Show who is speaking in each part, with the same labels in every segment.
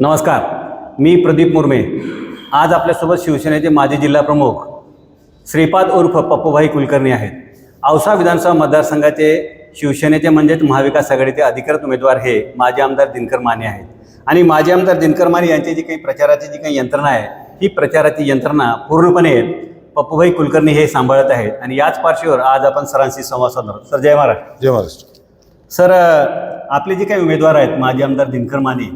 Speaker 1: नमस्कार मी प्रदीप मुर्मे. आज आपल्यासोबत शिवसेनेचे माजी जिल्हा प्रमुख श्रीपाद उर्फ पप्पूभाई कुलकर्णी आहेत. औसा विधानसभा मतदारसंघाचे शिवसेनेचे म्हणजेच महाविकास आघाडीचे अधिकृत उमेदवार हे माजी आमदार दिनकर माने आहेत. आणि माजी आमदार दिनकर माने यांची जी काही प्रचाराची जी काही यंत्रणा आहे ही प्रचाराची यंत्रणा पूर्णपणे पप्पूभाई कुलकर्णी हे सांभाळत आहेत. आणि याच पार्श्वीवर आज आपण सरांशी संवाद साधणार. सर जय महाराष्ट्र.
Speaker 2: जय महाराष्ट्र.
Speaker 1: सर आपले जे काही उमेदवार आहेत माजी आमदार दिनकर माने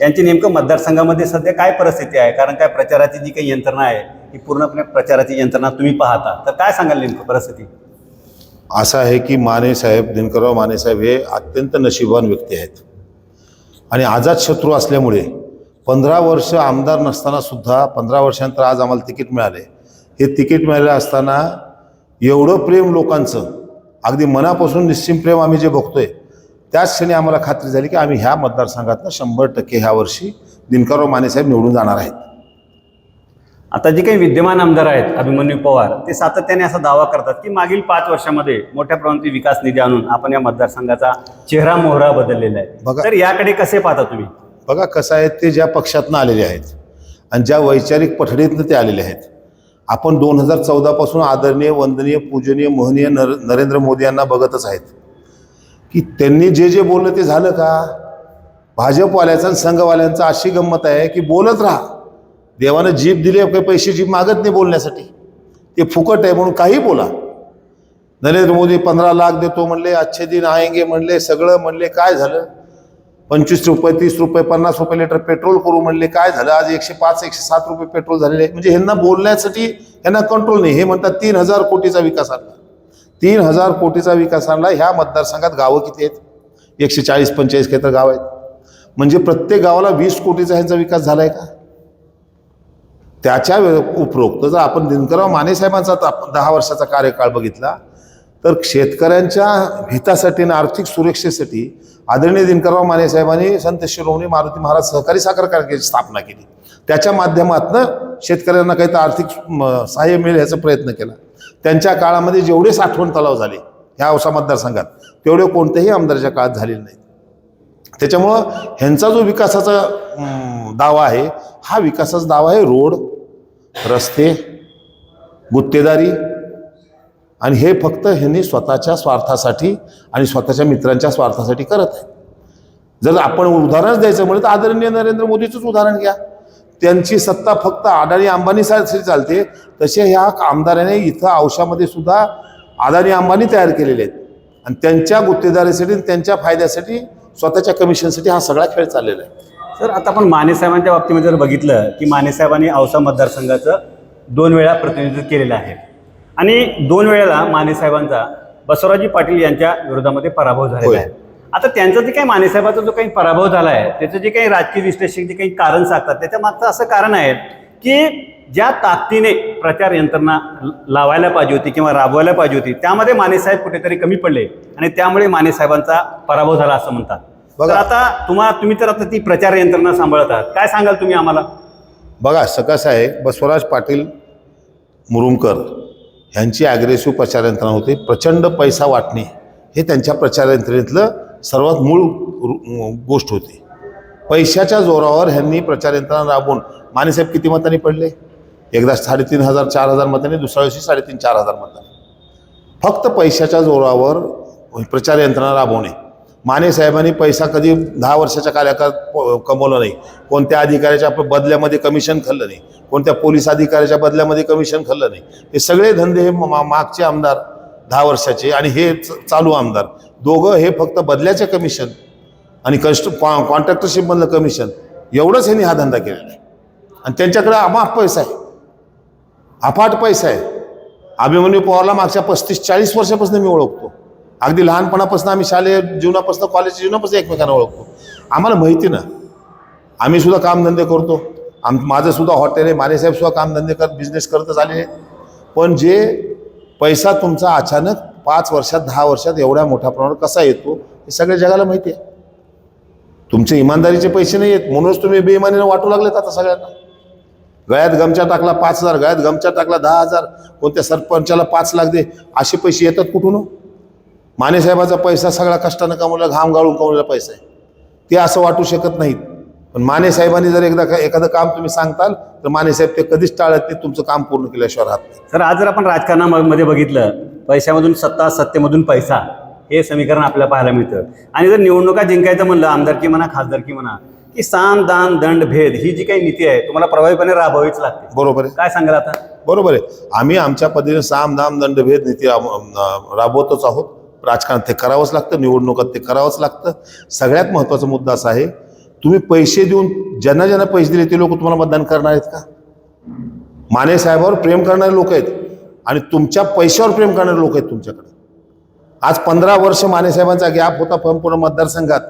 Speaker 1: यांची नेमकं मतदारसंघामध्ये सध्या काय परिस्थिती आहे? कारण काय प्रचाराची जी काही यंत्रणा आहे ही पूर्णपणे प्रचाराची यंत्रणा तुम्ही पाहता. तर काय सांगाल नेमकं परिस्थिती?
Speaker 2: असं आहे की माने साहेब दिनकरराव माने साहेब हे अत्यंत नशीबवान व्यक्ती आहेत. आणि आझाद शत्रू असल्यामुळे पंधरा वर्ष आमदार नसताना सुद्धा पंधरा वर्षानंतर आज आम्हाला तिकीट मिळाले. हे तिकीट मिळालं असताना एवढं प्रेम लोकांचं अगदी मनापासून निश्चिम प्रेम आम्ही जे बघतोय त्याच क्षणी आम्हाला खात्री झाली की आम्ही ह्या मतदारसंघातनं शंभर टक्के ह्या वर्षी दिनकरराव माने साहेब निवडून जाणार आहेत.
Speaker 1: आता जे काही विद्यमान आमदार आहेत अभिमन्यू पवार ते सातत्याने असा दावा करतात की मागील पाच वर्षामध्ये मोठ्या प्रमाणात विकास निधी आणून आपण या मतदारसंघाचा चेहरा मोहरा बदललेला आहे.
Speaker 2: बघा.
Speaker 1: तर याकडे कसे पाहता तुम्ही?
Speaker 2: बघा कसं आहे ते ज्या पक्षातनं आलेले आहेत आणि ज्या वैचारिक पठडीतनं ते आलेले आहेत. आपण दोन हजार चौदापासून आदरणीय वंदनीय पूजनीय मोहनीय नर नरेंद्र मोदी यांना बघतच आहेत. की त्यांनी जे जे बोललं ते झालं का? भाजपवाल्याचा आणि संघवाल्यांचा अशी गंमत आहे की बोलत राहा. देवानं जीप दिली काही पैसे जीप मागत नाही बोलण्यासाठी. ते फुकट आहे म्हणून काही बोला. नरेंद्र मोदी पंधरा लाख देतो म्हणले अच्छे दिन आएंगे म्हणले सगळं म्हणले काय झालं? पंचवीस रुपये तीस रुपये पन्नास रुपये लिटर पेट्रोल करू म्हणले काय झालं? आज एकशे पाच एकशे सात रुपये पेट्रोल झालेले. आहे म्हणजे ह्यांना बोलण्यासाठी ह्यांना कंट्रोल नाही. हे म्हणतात तीन हजार कोटीचा विकास आणला तीन हजार कोटीचा विकास आणला. ह्या मतदारसंघात गावं किती आहेत? एकशे चाळीस पंचेचाळीस काही तर गाव आहेत. म्हणजे प्रत्येक गावाला वीस कोटीचा ह्यांचा विकास झाला आहे का? त्याच्या उपरोक्त जर आपण दिनकरराव माने साहेबांचा आता आपण दहा वर्षाचा कार्यकाळ बघितला तर शेतकऱ्यांच्या हितासाठी आणि आर्थिक सुरक्षेसाठी आदरणीय दिनकरराव माने साहेबांनी संत शिरोमणी मारुती महाराज सहकारी साखर कारखान्याची स्थापना केली. त्याच्या माध्यमातून शेतकऱ्यांना काही तर आर्थिक म, सहाय्य मिळेल याचा प्रयत्न केला. त्यांच्या काळामध्ये जेवढे साठवण तलाव झाले ह्या औसा मतदारसंघात तेवढे कोणत्याही आमदारच्या काळात झालेले नाहीत. त्याच्यामुळं ह्यांचा जो विकासाचा दावा आहे हा विकासाचा दावा आहे रोड रस्ते गुत्तेदारी आणि हे फक्त ह्यांनी स्वतःच्या स्वार्थासाठी आणि स्वतःच्या मित्रांच्या स्वार्थासाठी करत आहे जर आपण उदाहरणच द्यायचं म्हणलं तर आदरणीय नरेंद्र मोदीचंच उदाहरण घ्या. त्यांची सत्ता फक्त अडाणी अंबानीसाठी चालते. तसे ह्या आमदाराने इथं औशामध्ये सुद्धा अदानी अंबानी तयार केलेले आहेत. आणि त्यांच्या गुत्तेदारीसाठी आणि त्यांच्या फायद्यासाठी स्वतःच्या कमिशनसाठी हा सगळा खेळ चाललेला आहे.
Speaker 1: सर आता आपण माने साहेबांच्या बाबतीमध्ये जर बघितलं की माने साहेबांनी औसा मतदारसंघाचं दोन वेळा प्रतिनिधित्व केलेलं आहे. आणि दोन वेळेला माने साहेबांचा बसवराजी पाटील यांच्या विरोधामध्ये पराभव झालेला. आहे. आता त्यांचा जे काही माने साहेबांचा जो काही पराभव झाला आहे त्याचं जे काही राजकीय विश्लेषक जे काही कारण सांगतात त्याच्या मागचं असं कारण आहे की ज्या ताकदीने प्रचार यंत्रणा लावायला पाहिजे होती किंवा राबवायला पाहिजे होती त्यामध्ये माने साहेब कुठेतरी कमी पडले आणि त्यामुळे माने साहेबांचा पराभव झाला असं म्हणतात.
Speaker 2: बघा.
Speaker 1: आता तुम्हा तुम्ही तर आता ती प्रचार यंत्रणा सांभाळत आहात. काय सांगाल तुम्ही आम्हाला?
Speaker 2: बघा असं कसं आहे. बसवराज पाटील मुरुमकर ह्यांची ॲग्रेसिव्ह प्रचार यंत्रणा होती. प्रचंड पैसा वाटणे हे त्यांच्या प्रचार यंत्रणेतलं सर्वात मूळ गोष्ट होती. पैशाच्या जोरावर ह्यांनी प्रचार यंत्रणा राबवून मानेसाहेब किती मतांनी पडले? एकदा साडेतीन हजार चार हजार मतांनी दुसऱ्या दिवशी साडेतीन चार हजार मतांनी. फक्त पैशाच्या जोरावर प्रचार यंत्रणा राबवणे. माने साहेबांनी पैसा कधी दहा वर्षाच्या कार्यकाळात प- कमवला नाही. कोणत्या अधिकाऱ्याच्या बदल्यामध्ये कमिशन खाल्लं नाही. कोणत्या पोलीस अधिकाऱ्याच्या बदल्यामध्ये कमिशन खाल्लं नाही. हे सगळे धंदे हे मा- मागचे आमदार दहा वर्षाचे आणि हे च- चालू आमदार. दोघं हे फक्त बदल्याचे कमिशन आणि कन्स्ट्र कॉन्ट्रॅक्टरशिपमधलं कमिशन एवढंच ह्यांनी हा धंदा केलेला आहे. आणि त्यांच्याकडे अमाप पैसा आहे. अफाट पैसा आहे. अभिमन्यू पवारला मागच्या पस्तीस चाळीस वर्षापासून मी ओळखतो. अगदी लहानपणापासून आम्ही शालेय जीवनापासून कॉलेज जीवनापासून एकमेकांना ओळखतो. आम्हाला माहिती ना. आम्ही सुद्धा कामधंदे करतो. आम माझं सुद्धा हॉटेल आहे. मानेसाहेब सुद्धा कामधंदे करत बिझनेस करतच आलेले पण जे पैसा तुमचा अचानक पाच वर्षात दहा वर्षात एवढ्या मोठ्या प्रमाणात कसा येतो हे सगळ्या जगाला माहिती आहे. तुमचे इमानदारीचे पैसे नाही आहेत म्हणूनच तुम्ही बेईमानीनं वाटू लागलेत आता सगळ्यांना. गळ्यात गमच्या टाकला पाच हजार गळ्यात गमच्या टाकला दहा हजार कोणत्या सरपंचाला पाच लाख दे असे पैसे येतात कुठून मानेसाहेबाचा माने साहेबाचा पैसा सगळा कष्टानं कमवला घाम गाळून कमवलेला पैसा आहे. ते असं वाटू शकत नाहीत. पण माने साहेबांनी जर एकदा का- एखादं काम तुम्ही सांगताल तर माने साहेब ते कधीच टाळत नाही तुमचं काम पूर्ण केल्याशिवाय राहत नाही.
Speaker 1: सर आज जर आपण राजकारणामध्ये बघितलं पैशामधून सत्ता सत्तेमधून पैसा हे समीकरण आपल्याला पाहायला मिळतं. आणि जर निवडणुका जिंकायचं म्हणलं आमदारकी म्हणा खासदारकी म्हणा की साम दान दंड भेद ही जी काही नीती आहे तुम्हाला प्रभावीपणे राबवावीच लागते.
Speaker 2: बरोबर आहे.
Speaker 1: काय सांगाल आता?
Speaker 2: बरोबर आहे. आम्ही आमच्या पद्धतीने साम दाम दंडभेद नीती राब- अं, राबवतच आहोत. राजकारण ते करावंच लागतं निवडणुकात ते करावंच लागतं. सगळ्यात महत्त्वाचा मुद्दा असा आहे तुम्ही पैसे देऊन ज्यांना ज्यांना पैसे दिले ते लोक तुम्हाला मतदान करणार आहेत का? माने साहेबावर प्रेम करणारे लोक आहेत आणि तुमच्या पैशावर प्रेम करणारे लोक आहेत तुमच्याकडे. आज पंधरा वर्ष माने साहेबांचा गॅप होता संपूर्ण मतदारसंघात.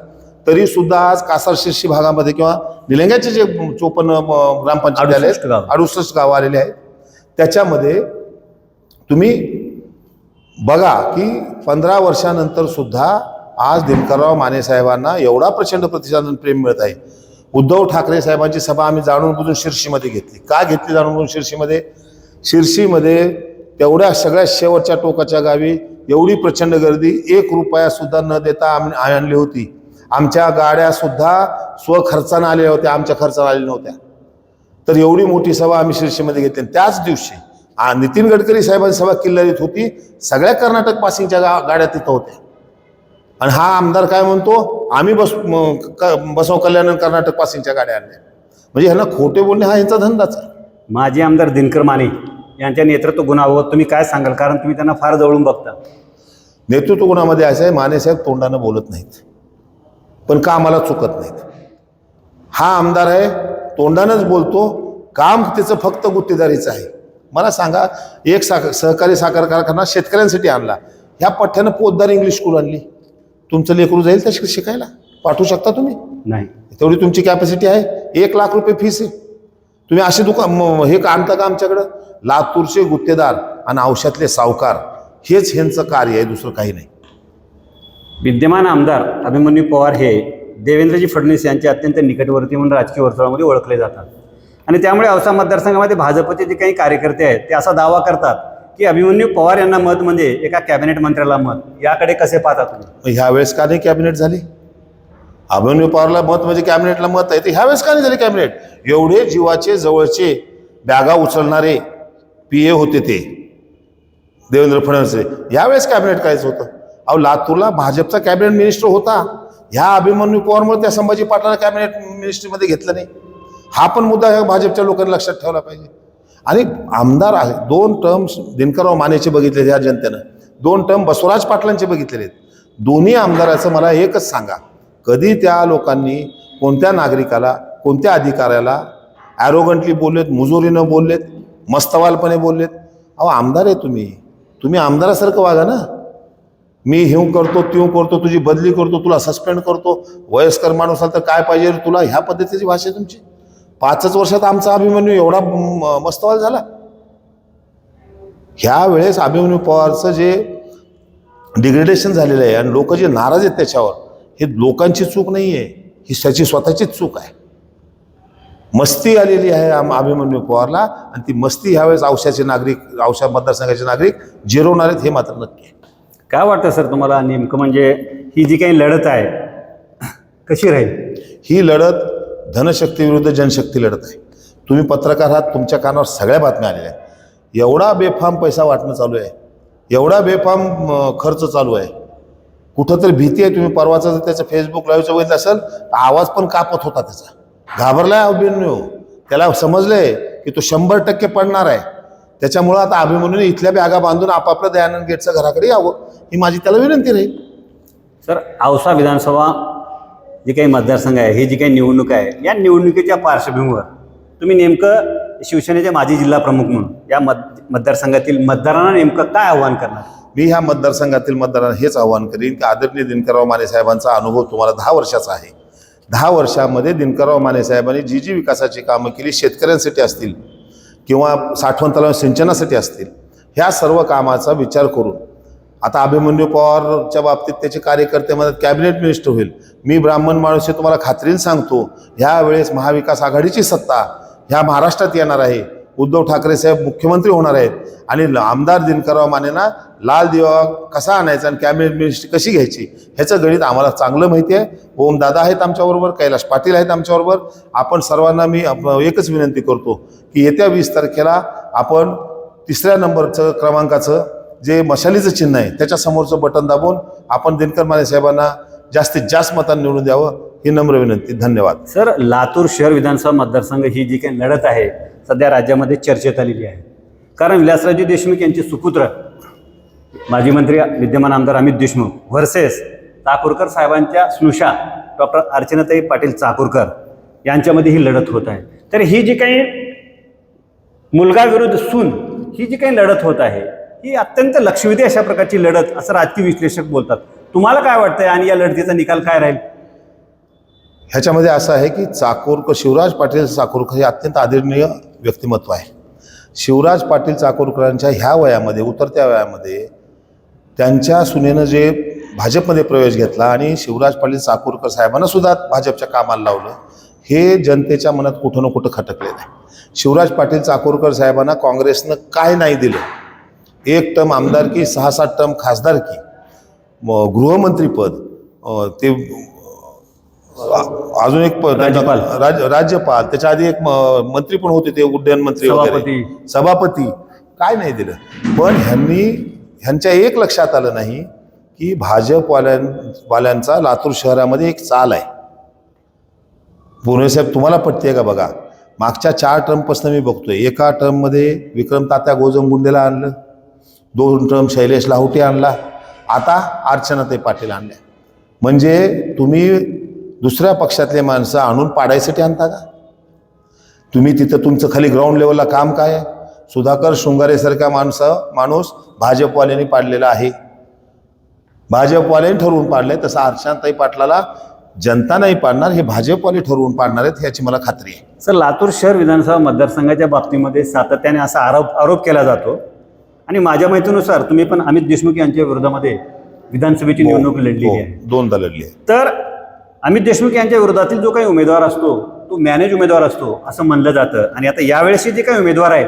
Speaker 2: तरी सुद्धा आज कासार शिर्शी भागामध्ये किंवा निलंग्याचे जे चोपन्न ग्रामपंचायत आले. आहेत अडुसष्ट गावं आलेले आहेत. त्याच्यामध्ये तुम्ही बघा की पंधरा वर्षानंतर सुद्धा आज दिनकरराव माने साहेबांना एवढा प्रचंड प्रतिसाद प्रेम मिळत आहे. उद्धव ठाकरे साहेबांची सभा आम्ही जाणून बुजून शिर्शीमध्ये घेतली. का घेतली जाणून बुजून शिर्शीमध्ये? शिर्शीमध्ये तेवढ्या सगळ्या शेवटच्या टोकाच्या गावी एवढी प्रचंड गर्दी एक रुपया सुद्धा न देता आम्ही आणली होती. आमच्या गाड्या सुद्धा स्वखर्चानं आलेल्या होत्या आमच्या खर्चानं आलेल्या नव्हत्या. तर एवढी मोठी सभा आम्ही शिर्षीमध्ये घेतली. त्याच दिवशी नितीन गडकरी साहेबांची सभा किल्ल्यात होती. सगळ्या कर्नाटक पासिंगच्या गा गाड्या तिथं होत्या. आणि हा आमदार काय म्हणतो आम्ही बस बसव कल्याण कर्नाटक पासिंगच्या गाड्या आणल्या. म्हणजे ह्यांना खोटे बोलणे हा यांचा धंदाच आहे.
Speaker 1: माजी आमदार दिनकर माने यांच्या नेतृत्व गुणाबाबत तुम्ही काय सांगाल? कारण तुम्ही त्यांना फार जवळून बघता.
Speaker 2: नेतृत्व गुणामध्ये असं आहे मानेसाहेब तोंडानं बोलत नाहीत. पण कामाला चुकत नाहीत. हा आमदार आहे तोंडानंच बोलतो काम त्याचं फक्त गुत्तेदारीचं आहे. मला सांगा एक साखर सहकारी साखर कारखाना शेतकऱ्यांसाठी आणला. ह्या पठ्ठ्यानं पोतदार इंग्लिश स्कूल आणली. तुमचं लेकरू जाईल त्या शिक- शिकायला? पाठवू शकता तुम्ही?
Speaker 1: नाही.
Speaker 2: तेवढी तुमची कॅपॅसिटी आहे. एक लाख रुपये फीस आहे. तुम्ही असे दुकान हे आणता का आमच्याकडं? लातूरचे गुत्तेदार आणि औषधातले सावकार हेच ह्यांचं कार्य आहे दुसरं काही नाही.
Speaker 1: विद्यमान आमदार अभिमन्यू पवार हे देवेंद्रजी फडणवीस यांचे अत्यंत निकटवर्ती म्हणून राजकीय वर्तुळामध्ये ओळखले जातात. आणि त्यामुळे औसा मतदारसंघामध्ये भाजपचे जे काही कार्यकर्ते आहेत ते असा दावा करतात की अभिमन्यू पवार यांना मत म्हणजे एका कॅबिनेट मंत्र्याला मत. याकडे कसे पाहता तुम्ही?
Speaker 2: मग ह्यावेळेस का नाही कॅबिनेट झाली? अभिमन्यू पवारला मत म्हणजे कॅबिनेटला मत आहे. ते ह्यावेळेस का नाही झाली कॅबिनेट? एवढे जीवाचे जवळचे बॅगा उचलणारे पी ए होते ते. देवेंद्र फडणवीस यावेळेस कॅबिनेट करायचं होतं. अहो लातूरला भाजपचा कॅबिनेट मिनिस्टर होता. ह्या अभिमन्यू पवारमुळे त्या संभाजी पाटलाला कॅबिनेट मिनिस्ट्रीमध्ये घेतलं नाही. हा पण मुद्दा ह्या भाजपच्या लोकांनी लक्षात ठेवला पाहिजे. आणि आमदार आहे दोन टर्म दिनकरराव मानेचे बघितले या जनतेनं. दोन टर्म बसवराज पाटलांचे बघितलेले आहेत. दोन्ही आमदाराचं मला एकच सांगा. कधी त्या लोकांनी कोणत्या नागरिकाला कोणत्या अधिकाऱ्याला ॲरोगंटली बोललेत मुजोरीनं बोललेत मस्तवालपणे बोललेत? अहो आमदार आहे तुम्ही. तुम्ही आमदारासारखं वागा ना. मी हिव करतो त्यों करतो तुझी बदली करतो तुला सस्पेंड करतो. वयस्कर माणूस असाल तर काय पाहिजे तुला? ह्या पद्धतीची भाषा आहे तुमची. पाचच वर्षात आमचा अभिमन्यू एवढा मस्तवाल झाला. ह्या वेळेस अभिमन्यू पवारचं जे डिग्रेडेशन झालेलं आहे आणि लोक जे नाराज आहेत त्याच्यावर हे लोकांची चूक नाही आहे ही त्याची स्वतःचीच चूक आहे. मस्ती आलेली आहे आम अभिमन्यू पवारला आणि ती मस्ती ह्यावेळेस औषधाचे नागरिक औषध मतदारसंघाचे नागरिक जिरवणार आहेत हे मात्र नक्की आहे.
Speaker 1: काय वाटतं सर तुम्हाला नेमकं म्हणजे ही जी काही लढत आहे कशी राहील?
Speaker 2: ही लढत धनशक्ती विरुद्ध जनशक्ती लढत आहे. तुम्ही पत्रकार आहात तुमच्या कानावर सगळ्या बातम्या आलेल्या आहेत. एवढा बेफाम पैसा वाटणं चालू आहे. एवढा बेफाम खर्च चालू आहे. कुठंतरी भीती आहे तुम्ही परवाचा जर त्याचं फेसबुक लाईव्हचं बघितलं असेल तर आवाज पण कापत होता त्याचा. घाबरला आहे अभिमन्यू त्याला समजलंय की तो शंभर टक्के पडणार आहे. त्याच्यामुळं आता अभिमन्यूने इथल्या बॅगा बांधून आपापल्या दयानंद गेटच्या घराकडे यावं ही माझी त्याला विनंती राहील.
Speaker 1: सर औसा विधानसभा जे काही मतदारसंघ आहे ही जी काही निवडणूक आहे या निवडणुकीच्या पार्श्वभूमीवर तुम्ही नेमकं शिवसेनेचे माजी जिल्हा प्रमुख म्हणून या मत मतदारसंघातील मतदारांना नेमकं काय आव्हान करणार?
Speaker 2: मी ह्या मतदारसंघातील मतदारांना हेच आवाहन करीन की आदरणीय दिनकरराव माने साहेबांचा अनुभव तुम्हाला दहा वर्षाचा आहे. दहा वर्षामध्ये दिनकरराव माने साहेबांनी जी जी विकासाची कामं केली शेतकऱ्यांसाठी असतील किंवा साठवण तलाव सिंचनासाठी असतील ह्या सर्व कामाचा विचार करून आता अभिमन्यू पवारच्या बाबतीत त्याचे कार्यकर्ते म्हणतात कॅबिनेट मिनिस्टर होईल. मी ब्राह्मण माणूस हे तुम्हाला खात्रीने सांगतो. ह्या वेळेस महाविकास आघाडीची सत्ता ह्या महाराष्ट्रात येणार आहे. उद्धव ठाकरे साहेब मुख्यमंत्री होणार आहेत. आणि ल- आमदार दिनकरराव मानेना लाल दिवा कसा आणायचा आणि कॅबिनेट मिनिस्ट्री कशी घ्यायची ह्याचं गणित आम्हाला चांगलं माहिती आहे. ओम दादा आहेत आमच्याबरोबर कैलाश पाटील आहेत आमच्याबरोबर. आपण सर्वांना मी एकच विनंती करतो की येत्या वीस तारखेला आपण तिसऱ्या नंबरचं क्रमांकाचं जे मशालीचं चिन्ह आहे त्याच्या समोरचं बटन दाबून आपण दिनकर माने साहेबांना जास्तीत जास्त मतांना निवडून द्यावं ही नम्र विनंती. धन्यवाद.
Speaker 1: सर लातूर शहर विधानसभा मतदारसंघ ही जी काही लढत आहे सध्या राज्यामध्ये चर्चेत आलेली आहे. कारण विलासराजे देशमुख यांचे सुपुत्र माजी मंत्री विद्यमान आमदार अमित देशमुख व्हर्सेस चाकूरकर साहेबांच्या स्नुषा डॉक्टर अर्चनाताई पाटील चाकूरकर यांच्यामध्ये ही लढत होत आहे. तर ही जी काही मुलगा विरुद्ध सून ही जी काही लढत होत आहे ही अत्यंत लक्षवेधी अशा प्रकारची लढत असं राजकीय विश्लेषक बोलतात. तुम्हाला काय वाटतंय आणि या लढतीचा निकाल काय राहील?
Speaker 2: ह्याच्यामध्ये असं आहे की चाकूरकर शिवराज पाटील चाकूरकर हे अत्यंत आदरणीय व्यक्तिमत्व आहे. शिवराज पाटील चाकूरकरांच्या ह्या वयामध्ये उतरत्या वयामध्ये त्यांच्या सुनेनं जे भाजपमध्ये प्रवेश घेतला आणि शिवराज पाटील चाकूरकर साहेबांना सुद्धा भाजपच्या कामाला लावलं हे जनतेच्या मनात कुठं ना कुठं खटकलेलं आहे. शिवराज पाटील चाकूरकर साहेबांना काँग्रेसनं काय नाही दिलं एक टर्म आमदारकी सहा सात टर्म खासदारकी गृहमंत्रीपद ते अजून एक पद
Speaker 1: राज्यपाल.
Speaker 2: राज राज्यपाल. त्याच्या आधी एक मंत्री पण होते ते उड्डयन मंत्री
Speaker 1: सभापती.
Speaker 2: वगैरे. सभापती. काय नाही दिलं. पण ह्यांनी ह्यांच्या एक लक्षात आलं नाही की भाजपवाल्यां वाल्यांचा लातूर शहरामध्ये एक चाल आहे. पुणे साहेब तुम्हाला पटते का बघा? मागच्या चार टर्मपासून मी बघतोय. एका टर्ममध्ये विक्रम तात्या गोजमगुंडेला आणलं. दोन टर्म शैलेश लाहोटी आणला. आता अर्चनाताई पाटील आणल्या म्हणजे तुम्ही दुसऱ्या पक्षातले माणसं आणून पाडायसाठी आणता का? तुम्ही तिथं तुमचं खाली ग्राउंड लेवलला काम काय आहे? सुधाकर शृंगारेसारखा माणसं माणूस भाजपवाल्यांनी पाडलेला आहे. भाजपवाल्यांनी ठरवून पाडलंय तसं अर्चनाताई पाटलाला जनता नाही पाडणार हे भाजपवाले ठरवून पाडणार आहेत याची मला खात्री आहे.
Speaker 1: सर लातूर शहर विधानसभा मतदारसंघाच्या बाबतीमध्ये सातत्याने असा आरोप आरोप केला जातो. आणि माझ्या माहितीनुसार तुम्ही पण अमित देशमुख यांच्या विरोधामध्ये विधानसभेची निवडणूक लढलेली
Speaker 2: हो,
Speaker 1: आहे.
Speaker 2: दोनदा लढली आहे.
Speaker 1: तर अमित देशमुख यांच्या विरोधातील जो काही उमेदवार असतो तो मॅनेज उमेदवार असतो असं म्हणलं जातं. आणि आता यावेळेसचे जे काही उमेदवार आहेत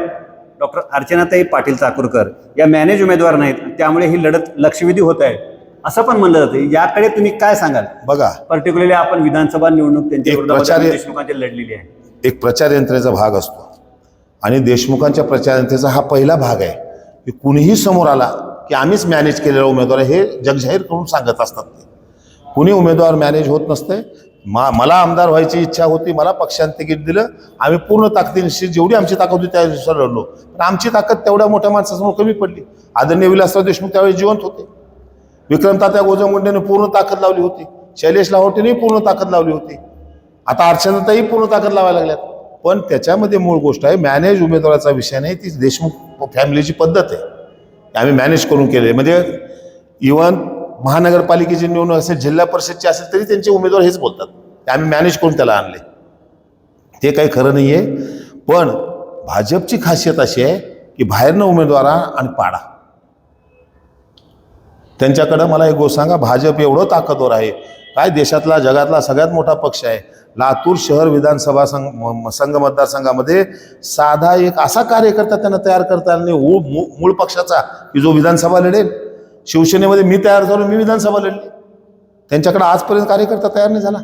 Speaker 1: डॉक्टर अर्चनाताई पाटील चाकूरकर या मॅनेज उमेदवार नाहीत त्यामुळे ही लढत लक्षवेधी होत आहे असं पण म्हणलं जातं. याकडे तुम्ही काय सांगाल?
Speaker 2: बघा.
Speaker 1: पर्टिक्युलरली आपण विधानसभा निवडणूक त्यांच्या अमित देशमुखांची लढलेली आहे.
Speaker 2: एक प्रचार यंत्रणेचा भाग असतो. आणि देशमुखांच्या प्रचार यंत्रणेचा हा पहिला भाग आहे. की कुणीही समोर आला की आम्हीच मॅनेज केलेला उमेदवार आहे हे जगजाहीर करून सांगत असतात ते. कुणी उमेदवार मॅनेज होत नसते. मा मला आमदार व्हायची इच्छा होती मला पक्षाने तिकीट दिलं. आम्ही पूर्ण ताकदीशी जेवढी आमची ताकद होती त्यानुसार लढलो. पण आमची ताकद तेवढ्या मोठ्या माणसासमोर कमी पडली. आदरणीय विलासराव देशमुख त्यावेळी जिवंत होते. विक्रमतात्या गोजमगुंडेने पूर्ण ताकद लावली होती. शैलेश लाहोटीने पूर्ण ताकद लावली होती. आता अर्चनाताही पूर्ण ताकद लावायला लागल्यात. पण त्याच्यामध्ये मूळ गोष्ट आहे मॅनेज उमेदवाराचा विषय नाही ती देशमुख फॅमिलीची पद्धत आहे. ते आम्ही मॅनेज करून केले म्हणजे इवन महानगरपालिकेची निवडणूक असेल जिल्हा परिषदची असेल तरी त्यांचे उमेदवार हेच बोलतात. ते आम्ही मॅनेज करून त्याला आणले. ते काही खरं नाही आहे पण भाजपची खासियत अशी आहे की बाहेरनं उमेदवार आणि पाडा. त्यांच्याकडं मला एक गोष्ट सांगा भाजप एवढं ताकदवर आहे. काय देशातला जगातला सगळ्यात मोठा पक्ष आहे. लातूर शहर विधानसभा संघ संघ मतदारसंघामध्ये साधा एक असा कार्यकर्ता त्यांना तयार करता आला नाही. मूळ पक्षाचा की जो विधानसभा लढेल. शिवसेनेमध्ये मी तयार झालो मी विधानसभा लढली. त्यांच्याकडे आजपर्यंत कार्यकर्ता तयार नाही झाला.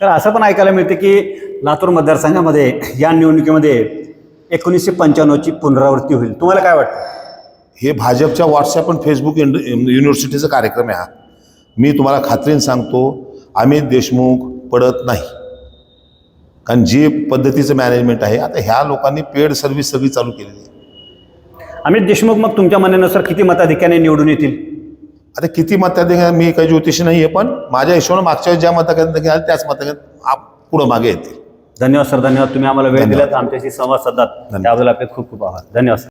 Speaker 1: सर असं पण ऐकायला मिळतं की लातूर मतदारसंघामध्ये या निवडणुकीमध्ये एकोणीसशे पंच्याण्णवची पुनरावृत्ती होईल. तुम्हाला काय वाटतं?
Speaker 2: हे भाजपच्या व्हॉट्सअप आणि फेसबुक युन- युनिव्हर्सिटीचा कार्यक्रम आहे हा. मी तुम्हाला खात्रीने सांगतो अमित देशमुख पडत नाही. कारण जे पद्धतीचं मॅनेजमेंट आहे आता ह्या लोकांनी पेड सर्व्हिस सगळी चालू केलेली आहे.
Speaker 1: अमित देशमुख मग तुमच्या म्हणण्यानुसार किती मताधिक्याने निवडून येतील?
Speaker 2: आता किती मताधिकार मी काही ज्योतिषी नाही आहे पण माझ्या हिशोबाने मागच्या वेळेस ज्या मताधिकार आले त्याच मताधिकार पुढं मागे येतील.
Speaker 1: धन्यवाद सर. धन्यवाद. तुम्ही आम्हाला वेळ. दिलात आमच्याशी संवाद साधलात. त्याबद्दल आपले खूप खूप आभार. धन्यवाद सर.